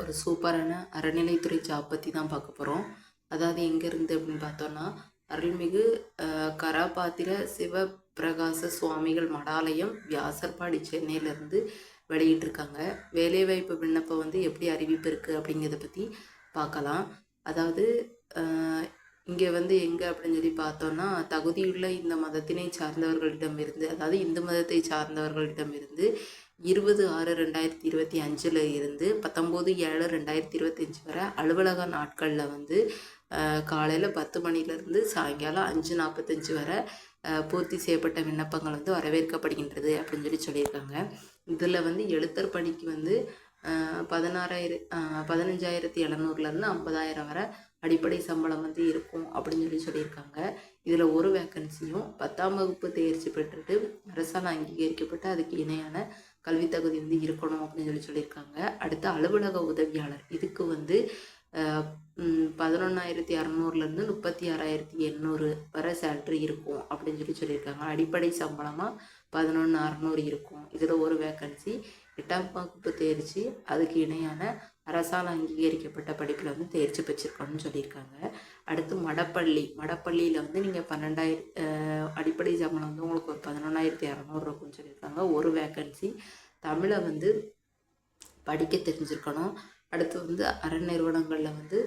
ஒரு சூப்பரான அறநிலைத்துறை ஜாப் பற்றி தான் பார்க்க போகிறோம் அதாவது எங்கேருந்து அப்படின்னு பார்த்தோன்னா அருள்மிகு கராபாத்திர சிவபிரகாச சுவாமிகள் மடாலயம் வியாசர்பாடி சென்னையிலேருந்து வெளியிட்டிருக்காங்க. வேலைவாய்ப்பு விண்ணப்பம் வந்து எப்படி அறிவிப்பு இருக்குது அப்படிங்கிறத பற்றி பார்க்கலாம். அதாவது இங்கே வந்து எங்கே அப்படின்னு சொல்லி பார்த்தோன்னா தகுதியுள்ள இந்த மதத்தினை சார்ந்தவர்களிடமிருந்து அதாவது இந்து மதத்தை சார்ந்தவர்களிடமிருந்து இருபது ஆறு ரெண்டாயிரத்தி இருபத்தி அஞ்சில் இருந்து பத்தொம்போது ஏழு ரெண்டாயிரத்தி இருபத்தஞ்சி வரை அலுவலக நாட்களில் வந்து காலையில் பத்து மணிலேருந்து சாயங்காலம் அஞ்சு நாற்பத்தஞ்சு வரை பூர்த்தி செய்யப்பட்ட விண்ணப்பங்கள் வந்து வரவேற்கப்படுகின்றது அப்படின்னு சொல்லி சொல்லியிருக்காங்க. இதில் வந்து எழுத்தர் பணிக்கு வந்து பதினாறாயிரம் பதினஞ்சாயிரத்தி எழுநூறுலேருந்து ஐம்பதாயிரம் வரை அடிப்படை சம்பளம் வந்து இருக்கும் அப்படின்னு சொல்லி சொல்லியிருக்காங்க. இதில் ஒரு வேக்கன்சியும் பத்தாம் வகுப்பு தேர்ச்சி பெற்றுட்டு அரசால் அங்கீகரிக்கப்பட்டு அதுக்கு இணையான கல்வி தகுதி வந்து இருக்கணும் அப்படின்னு சொல்லி சொல்லியிருக்காங்க. அடுத்து அலுவலக உதவியாளர். இதுக்கு வந்து பதினொன்றாயிரத்தி அறநூறுலேருந்து முப்பத்தி ஆறாயிரத்தி எண்ணூறு வரை சேல்ரி இருக்கும் அப்படின்னு சொல்லி சொல்லியிருக்காங்க. அடிப்படை சம்பளமாக பதினொன்று அறநூறு இருக்கும். இதில் ஒரு வேக்கன்சி எட்டாம் வகுப்பு தேர்ச்சி அதுக்கு இணையான அரசால் அங்கீகரிக்கப்பட்ட படிப்பில் வந்து தேர்ச்சி பெற்றிருக்கணும்னு சொல்லியிருக்காங்க. அடுத்து மடப்பள்ளி. மடப்பள்ளியில் வந்து நீங்கள் பன்னெண்டாயிரம் அடிப்படை சம்பளம் வந்து உங்களுக்கு ஒரு பதினொன்றாயிரத்தி இரநூறு இருக்கும்னு சொல்லியிருக்காங்க. ஒரு வேக்கன்சி. தமிழை வந்து படிக்க தெரிஞ்சிருக்கணும். அடுத்து வந்து அரண் நிறுவனங்களில் வந்து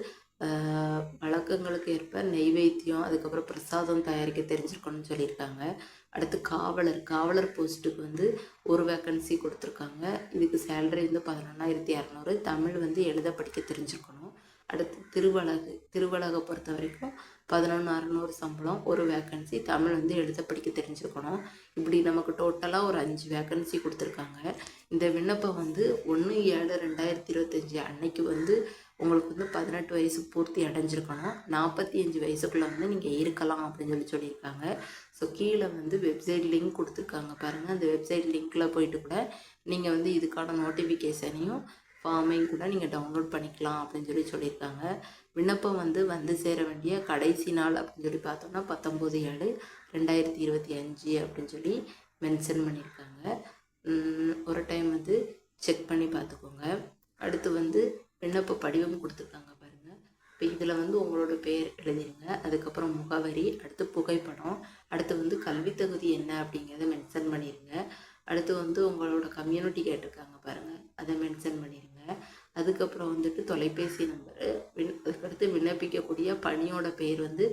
வழக்கங்களுக்கு ஏற்ப நெய்வேத்தியம் அதுக்கப்புறம் பிரசாதம் தயாரிக்க தெரிஞ்சிருக்கணும்னு சொல்லியிருக்காங்க. அடுத்து காவலர் காவலர் போஸ்ட்டுக்கு வந்து ஒரு வேக்கன்சி கொடுத்துருக்காங்க. இதுக்கு சேலரி வந்து பதினொன்றாயிரத்தி இரநூறு தமிழ் வந்து எழுத படிக்க தெரிஞ்சிருக்கணும். அடுத்து திருவழகு திருவழகை பொறுத்த வரைக்கும் பதினொன்று அறநூறு சம்பளம் ஒரு வேக்கன்சி தமிழ் வந்து எழுத படிக்க தெரிஞ்சிருக்கணும். இப்படி நமக்கு டோட்டலாக ஒரு அஞ்சு வேக்கன்சி கொடுத்துருக்காங்க. இந்த விண்ணப்பம் வந்து ஒன்று ஏழு ரெண்டாயிரத்தி இருபத்தஞ்சி அன்னைக்கு வந்து உங்களுக்கு வந்து பதினெட்டு வயசு பூர்த்தி அடைஞ்சிருக்கணும். நாற்பத்தி அஞ்சு வயசுக்குள்ளே வந்து நீங்கள் இருக்கலாம் அப்படின்னு சொல்லி சொல்லியிருக்காங்க. ஸோ கீழே வந்து வெப்சைட் லிங்க் கொடுத்துருக்காங்க பாருங்கள் அந்த வெப்சைட் லிங்க்கில் போயிட்டு கூட நீங்கள் வந்து இதுக்கான நோட்டிஃபிகேஷனையும் ஃபார்மையும் கூட நீங்கள் டவுன்லோட் பண்ணிக்கலாம் அப்படின்னு சொல்லி சொல்லியிருக்காங்க. விண்ணப்பம் வந்து வந்து சேர வேண்டிய கடைசி நாள் அப்படின்னு சொல்லி பார்த்தோம்னா பத்தொம்போது ஏழு ரெண்டாயிரத்தி இருபத்தி அஞ்சு அப்படின்னு சொல்லி மென்ஷன் பண்ணியிருக்காங்க உம், ஒரு டைம் வந்து செக் பண்ணி பார்த்துக்கோங்க அடுத்து வந்து விண்ணப்ப படிவம் கொடுத்துருக்காங்க பாருங்கள் இப்போ இதில் வந்து உங்களோட பேர் எழுதிருங்க அதுக்கப்புறம் முகவரி அடுத்து புகைப்படம் அடுத்து வந்து கல்வி தகுதி என்ன அப்படிங்கிறத மென்ஷன் பண்ணிடுங்க அடுத்து வந்து உங்களோட கம்யூனிட்டி கேட்டிருக்காங்க பாருங்கள் அதை மென்ஷன் பண்ணிடுங்க அதுக்கப்புறம் வந்துட்டு தொலைபேசி நம்பரு விண் அதுக்கடுத்து விண்ணப்பிக்கக்கூடிய பணியோட பேர் வந்து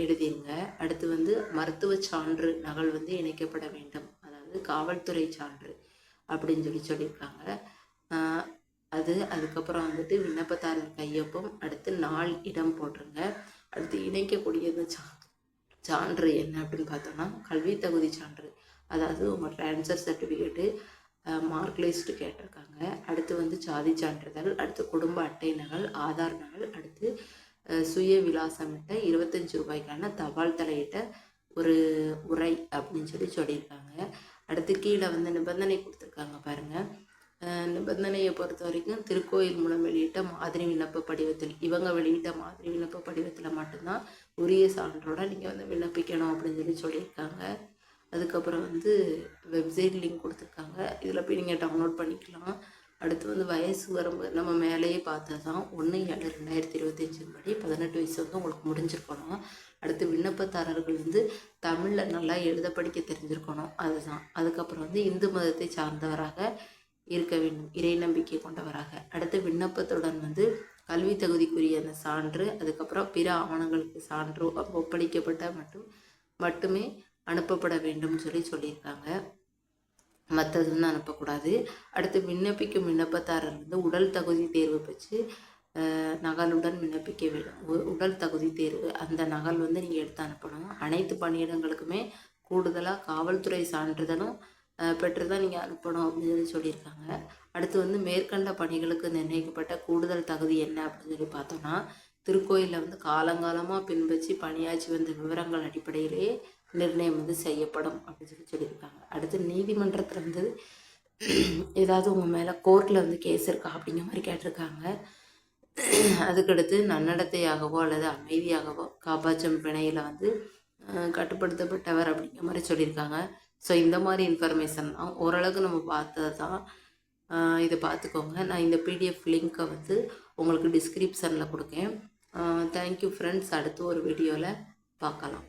எழுதிருங்க. அடுத்து வந்து மருத்துவ சான்று நகல் வந்து இணைக்கப்பட வேண்டும். அதாவது காவல்துறை சான்று அப்படின்னு சொல்லி சொல்லியிருக்காங்க. அது அதுக்கப்புறம் வந்துட்டு விண்ணப்பதாரர் கையொப்பம் அடுத்து நாள் இடம் போட்டுருங்க. அடுத்து இணைக்கக்கூடியது சா சான்று என்ன அப்படின்னு பார்த்தோம்னா கல்வி தகுதி சான்று. அதாவது உங்கள் ட்ரான்ஸ்ஃபர் சர்டிஃபிகேட்டு மார்க் லிஸ்ட்டு கேட்டிருக்காங்க. அடுத்து வந்து சாதி சான்றிதழ் அடுத்து குடும்ப அட்டை நகல் ஆதார் நகல் அடுத்து சுய விலாசமிட்ட இருபத்தஞ்சி ரூபாய்க்கான தபால் தலையிட்ட ஒரு உரை அப்படின்னு சொல்லி சொல்லியிருக்காங்க. அடுத்து கீழே வந்து நிபந்தனை கொடுத்துருக்காங்க பாருங்கள் நிபந்தனையை பொறுத்த வரைக்கும் திருக்கோயில் மூலம் வெளியிட்ட மாதிரி விண்ணப்ப படிவத்தில் இவங்க வெளியிட்ட மாதிரி விண்ணப்ப படிவத்தில் மட்டும்தான் உரிய சான்றோட நீங்கள் வந்து விண்ணப்பிக்கணும் அப்படின்னு சொல்லி சொல்லியிருக்காங்க. அதுக்கப்புறம் வந்து வெப்சைட் லிங்க் கொடுத்துருக்காங்க. இதில் போய் நீங்கள் டவுன்லோட் பண்ணிக்கலாம். அடுத்து வந்து வயசு வரும்போது நம்ம மேலேயே பார்த்தது தான் ஒன்று ஏழு ரெண்டாயிரத்தி இருபத்தஞ்சின் படி பதினெட்டு வயசு வந்து உங்களுக்கு முடிஞ்சிருக்கணும். அடுத்து விண்ணப்பதாரர்கள் வந்து தமிழில் நல்லா எழுத படிக்க தெரிஞ்சிருக்கணும். அதுதான். அதுக்கப்புறம் வந்து இந்து மதத்தை சார்ந்தவராக இருக்க வேண்டும். இறை நம்பிக்கை கொண்டவராக. அடுத்து விண்ணப்பத்துடன் வந்து கல்வி தகுதிக்குரிய அந்த சான்று அதுக்கப்புறம் பிற ஆவணங்களுக்கு சான்று ஒப்படைக்கப்பட்ட மட்டும் மட்டுமே அனுப்பப்பட வேண்டும் சொல்லி சொல்லியிருக்காங்க. மற்றது வந்து அனுப்பக்கூடாது. அடுத்து விண்ணப்பிக்கும் விண்ணப்பதாரர் வந்து உடல் தகுதி தேர்வு பெற்று நகலுடன் விண்ணப்பிக்க வேண்டும். உடல் தகுதி தேர்வு அந்த நகல் வந்து நீங்கள் எடுத்து அனுப்பணும். அனைத்து பணியிடங்களுக்குமே கூடுதலாக காவல்துறை சான்றிதழும் பெற்று தான் நீங்கள் அனுப்பணும் அப்படின்னு சொல்லி சொல்லியிருக்காங்க. அடுத்து வந்து மேற்கண்ட பணிகளுக்கு நிர்ணயிக்கப்பட்ட கூடுதல் தகுதி என்ன அப்படின்னு சொல்லி பார்த்தோம்னா திருக்கோயிலில் வந்து காலங்காலமாக பின்பற்றி பணியாற்றி வந்த விவரங்கள் அடிப்படையிலேயே நிர்ணயம் வந்து செய்யப்படும் அப்படின்னு சொல்லி சொல்லியிருக்காங்க. அடுத்து நீதிமன்றத்தில் வந்து ஏதாவது உங்கள் மேலே கோர்ட்டில் வந்து கேஸ் இருக்கா அப்படிங்கிற மாதிரி கேட்டிருக்காங்க. அதுக்கடுத்து நன்னடத்தையாகவோ அல்லது அமைதியாகவோ காப்பாற்றும் பிணையில் வந்து கட்டுப்படுத்தப்பட்டவர் அப்படிங்கிற மாதிரி சொல்லியிருக்காங்க. ஸோ இந்த மாதிரி இன்ஃபர்மேஷன் ஓரளவுக்கு நம்ம பார்த்தது தான் இதை பார்த்துக்கோங்க. நான் இந்த பிடிஎஃப் லிங்க்கை வந்து உங்களுக்கு டிஸ்கிரிப்ஷனில் கொடுக்கேன். தேங்க்யூ ஃப்ரெண்ட்ஸ் அடுத்து ஒரு வீடியோவில் பார்க்கலாம்.